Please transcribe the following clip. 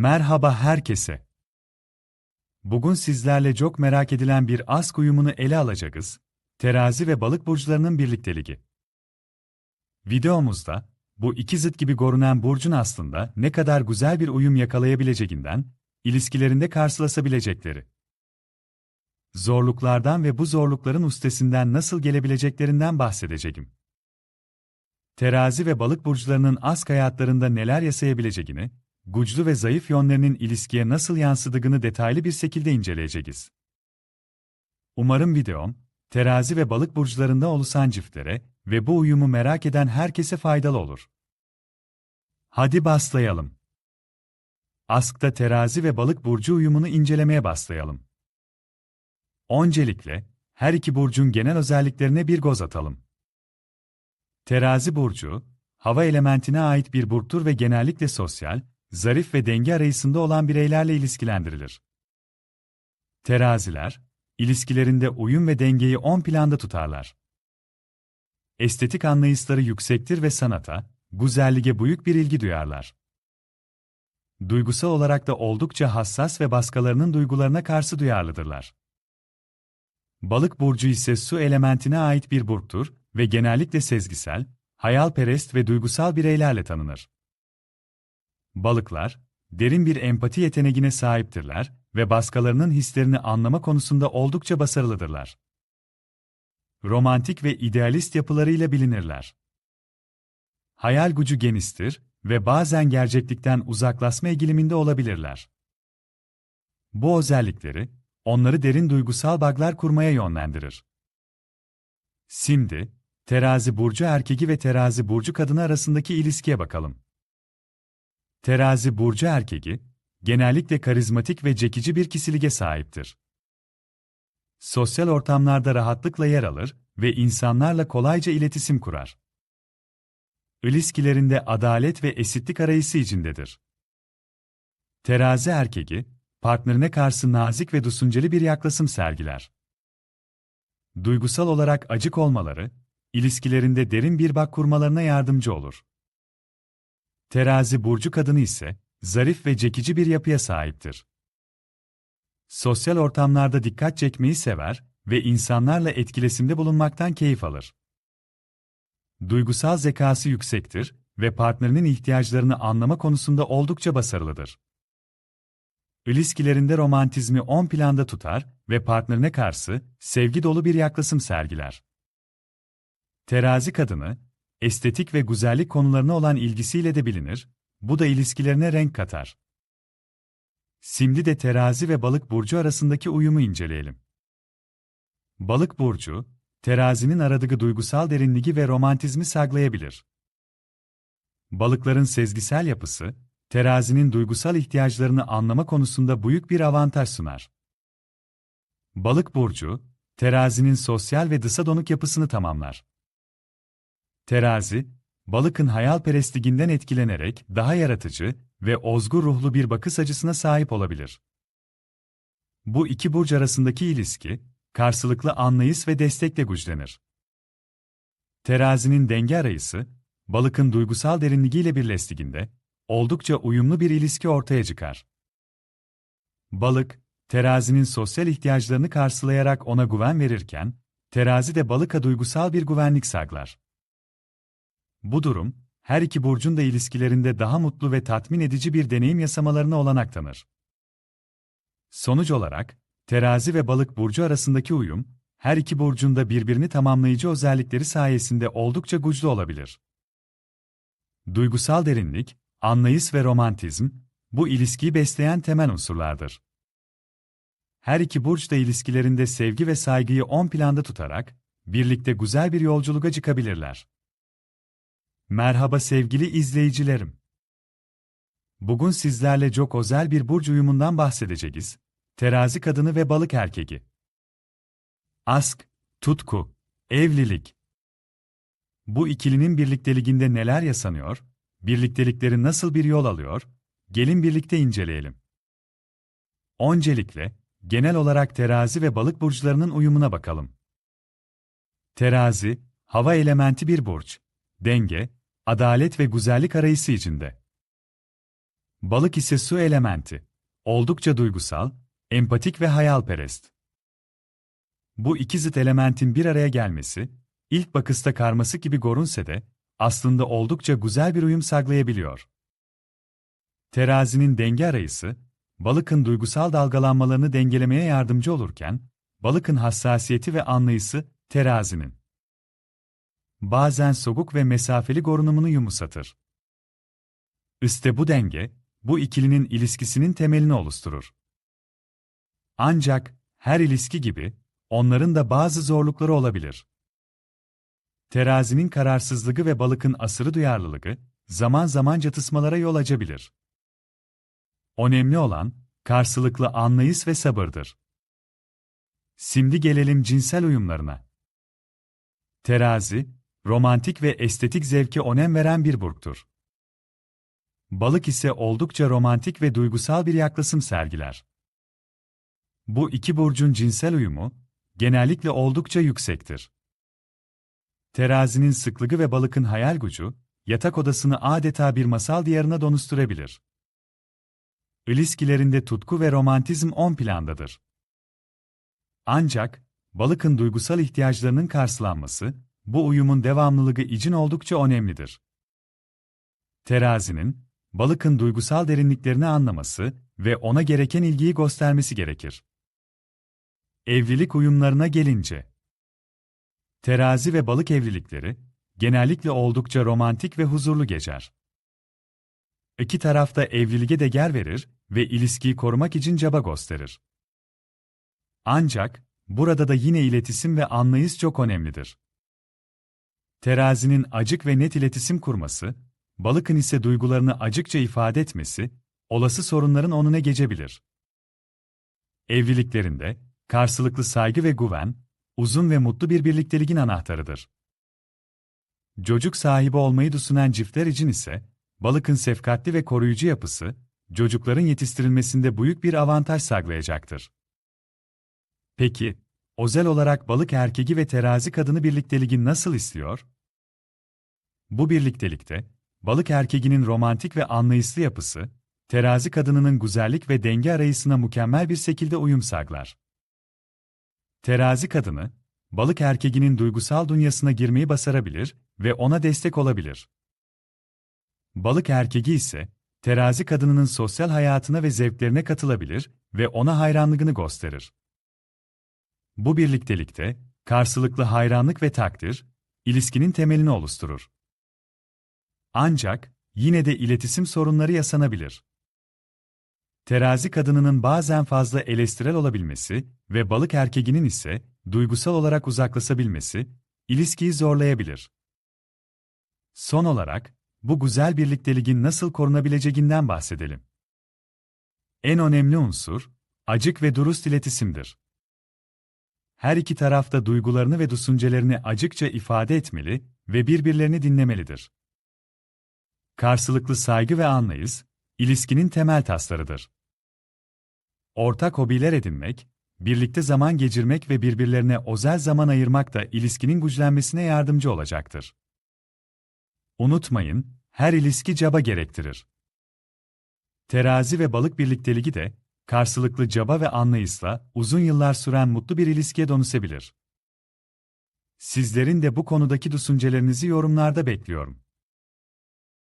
Merhaba herkese. Bugün sizlerle çok merak edilen bir ask uyumunu ele alacağız. Terazi ve balık burçlarının birlikteliği. Videomuzda, bu iki zıt gibi görünen burcun aslında ne kadar güzel bir uyum yakalayabileceğinden, ilişkilerinde karşılaşabilecekleri, zorluklardan ve bu zorlukların üstesinden nasıl gelebileceklerinden bahsedeceğim. Terazi ve balık burçlarının ask hayatlarında neler yaşayabileceğini, güçlü ve zayıf yönlerinin ilişkiye nasıl yansıdığını detaylı bir şekilde inceleyeceğiz. Umarım videom, terazi ve balık burçlarında oluşan çiftlere ve bu uyumu merak eden herkese faydalı olur. Hadi başlayalım. Ask'ta terazi ve balık burcu uyumunu incelemeye başlayalım. Öncelikle, her iki burcun genel özelliklerine bir göz atalım. Terazi burcu, hava elementine ait bir burçtur ve genellikle sosyal, zarif ve denge arayışında olan bireylerle ilişkilendirilir. Teraziler, ilişkilerinde uyum ve dengeyi on planda tutarlar. Estetik anlayışları yüksektir ve sanata, güzelliğe büyük bir ilgi duyarlar. Duygusal olarak da oldukça hassas ve başkalarının duygularına karşı duyarlıdırlar. Balık burcu ise su elementine ait bir burçtur ve genellikle sezgisel, hayalperest ve duygusal bireylerle tanınır. Balıklar, derin bir empati yeteneğine sahiptirler ve başkalarının hislerini anlama konusunda oldukça başarılıdırlar. Romantik ve idealist yapılarıyla bilinirler. Hayal gücü geniştir ve bazen gerçeklikten uzaklaşma eğiliminde olabilirler. Bu özellikleri, onları derin duygusal bağlar kurmaya yönlendirir. Şimdi, terazi burcu erkeği ve terazi burcu kadını arasındaki ilişkiye bakalım. Terazi burcu erkeği, genellikle karizmatik ve çekici bir kişiliğe sahiptir. Sosyal ortamlarda rahatlıkla yer alır ve insanlarla kolayca iletişim kurar. İlişkilerinde adalet ve eşitlik arayışı içindedir. Terazi erkeği, partnerine karşı nazik ve düşünceli bir yaklaşım sergiler. Duygusal olarak acık olmaları, ilişkilerinde derin bir bağ kurmalarına yardımcı olur. Terazi burcu kadını ise zarif ve çekici bir yapıya sahiptir. Sosyal ortamlarda dikkat çekmeyi sever ve insanlarla etkileşimde bulunmaktan keyif alır. Duygusal zekası yüksektir ve partnerinin ihtiyaçlarını anlama konusunda oldukça başarılıdır. İlişkilerinde romantizmi on planda tutar ve partnerine karşı sevgi dolu bir yaklaşım sergiler. Terazi kadını, estetik ve güzellik konularına olan ilgisiyle de bilinir, bu da ilişkilerine renk katar. Şimdi de terazi ve balık burcu arasındaki uyumu inceleyelim. Balık burcu, terazinin aradığı duygusal derinliği ve romantizmi saklayabilir. Balıkların sezgisel yapısı, terazinin duygusal ihtiyaçlarını anlama konusunda büyük bir avantaj sunar. Balık burcu, terazinin sosyal ve dışa donuk yapısını tamamlar. Terazi, balıkın hayalperestliğinden etkilenerek daha yaratıcı ve ozgur ruhlu bir bakış açısına sahip olabilir. Bu iki burç arasındaki ilişki, karşılıklı anlayış ve destekle güçlenir. Terazinin denge arayısı, balıkın duygusal derinliğiyle birleştiğinde, oldukça uyumlu bir ilişki ortaya çıkar. Balık, terazinin sosyal ihtiyaçlarını karşılayarak ona güven verirken, terazi de balıka duygusal bir güvenlik saklar. Bu durum, her iki burcun da ilişkilerinde daha mutlu ve tatmin edici bir deneyim yaşamalarına olanak tanır. Sonuç olarak, terazi ve balık burcu arasındaki uyum, her iki burcun da birbirini tamamlayıcı özellikleri sayesinde oldukça güçlü olabilir. Duygusal derinlik, anlayış ve romantizm, bu ilişkiyi besleyen temel unsurlardır. Her iki burç da ilişkilerinde sevgi ve saygıyı on planda tutarak, birlikte güzel bir yolculuğa çıkabilirler. Merhaba sevgili izleyicilerim. Bugün sizlerle çok özel bir burç uyumundan bahsedeceğiz. Terazi kadını ve balık erkeği. Ask, tutku, evlilik. Bu ikilinin birlikteliğinde neler yaşanıyor, birliktelikleri nasıl bir yol alıyor, gelin birlikte inceleyelim. Öncelikle, genel olarak terazi ve balık burçlarının uyumuna bakalım. Terazi, hava elementi bir burç. Denge, adalet ve güzellik arayışı içinde. Balık ise su elementi. Oldukça duygusal, empatik ve hayalperest. Bu iki zıt elementin bir araya gelmesi, ilk bakışta karmaşık gibi görünse de, aslında oldukça güzel bir uyum sağlayabiliyor. Terazinin denge arayısı, balıkın duygusal dalgalanmalarını dengelemeye yardımcı olurken, balıkın hassasiyeti ve anlayısı, terazinin. Bazen soğuk ve mesafeli görünümünü yumuşatır. İşte bu denge, bu ikilinin ilişkisinin temelini oluşturur. Ancak, her ilişki gibi, onların da bazı zorlukları olabilir. Terazinin kararsızlığı ve balıkın asırı duyarlılığı, zaman zaman çatışmalara yol açabilir. Önemli olan, karşılıklı anlayış ve sabırdır. Şimdi gelelim cinsel uyumlarına. Terazi, romantik ve estetik zevke önem veren bir burktur. Balık ise oldukça romantik ve duygusal bir yaklaşım sergiler. Bu iki burcun cinsel uyumu, genellikle oldukça yüksektir. Terazinin sıklığı ve balıkın hayal gücü, yatak odasını adeta bir masal diyarına dönüştürebilir. İlişkilerinde tutku ve romantizm on plandadır. Ancak, balıkın duygusal ihtiyaçlarının karşılanması, bu uyumun devamlılığı için oldukça önemlidir. Terazinin, balıkın duygusal derinliklerini anlaması ve ona gereken ilgiyi göstermesi gerekir. Evlilik uyumlarına gelince, terazi ve balık evlilikleri, genellikle oldukça romantik ve huzurlu geçer. İki taraf da evliliğe değer verir ve ilişkiyi korumak için çaba gösterir. Ancak, burada da yine iletişim ve anlayış çok önemlidir. Terazinin acık ve net iletişim kurması, balıkın ise duygularını acıkça ifade etmesi, olası sorunların onuna geçebilir. Evliliklerinde, karşılıklı saygı ve güven, uzun ve mutlu bir birlikteliğin anahtarıdır. Çocuk sahibi olmayı düşünen çiftler için ise, balıkın şefkatli ve koruyucu yapısı, çocukların yetiştirilmesinde büyük bir avantaj sağlayacaktır. Peki, özel olarak balık erkeği ve terazi kadını birlikteliği nasıl istiyor? Bu birliktelikte, balık erkeğinin romantik ve anlayışlı yapısı, terazi kadınının güzellik ve denge arayışına mükemmel bir şekilde uyum sağlar. Terazi kadını, balık erkeğinin duygusal dünyasına girmeyi başarabilir ve ona destek olabilir. Balık erkeği ise, terazi kadınının sosyal hayatına ve zevklerine katılabilir ve ona hayranlığını gösterir. Bu birliktelikte, karşılıklı hayranlık ve takdir, ilişkinin temelini oluşturur. Ancak, yine de iletişim sorunları yaşanabilir. Terazi kadınının bazen fazla eleştirel olabilmesi ve balık erkeğinin ise duygusal olarak uzaklaşabilmesi, ilişkiyi zorlayabilir. Son olarak, bu güzel birlikteliğin nasıl korunabileceğinden bahsedelim. En önemli unsur, acık ve dürüst iletişimdir. Her iki tarafta duygularını ve düşüncelerini acıkça ifade etmeli ve birbirlerini dinlemelidir. Karşılıklı saygı ve anlayış, ilişkinin temel taslarıdır. Ortak hobiler edinmek, birlikte zaman geçirmek ve birbirlerine özel zaman ayırmak da ilişkinin güçlenmesine yardımcı olacaktır. Unutmayın, her ilişki caba gerektirir. Terazi ve balık birlikteliği de, karşılıklı caba ve anlayışla uzun yıllar süren mutlu bir ilişkiye dönüşebilir. Sizlerin de bu konudaki düşüncelerinizi yorumlarda bekliyorum.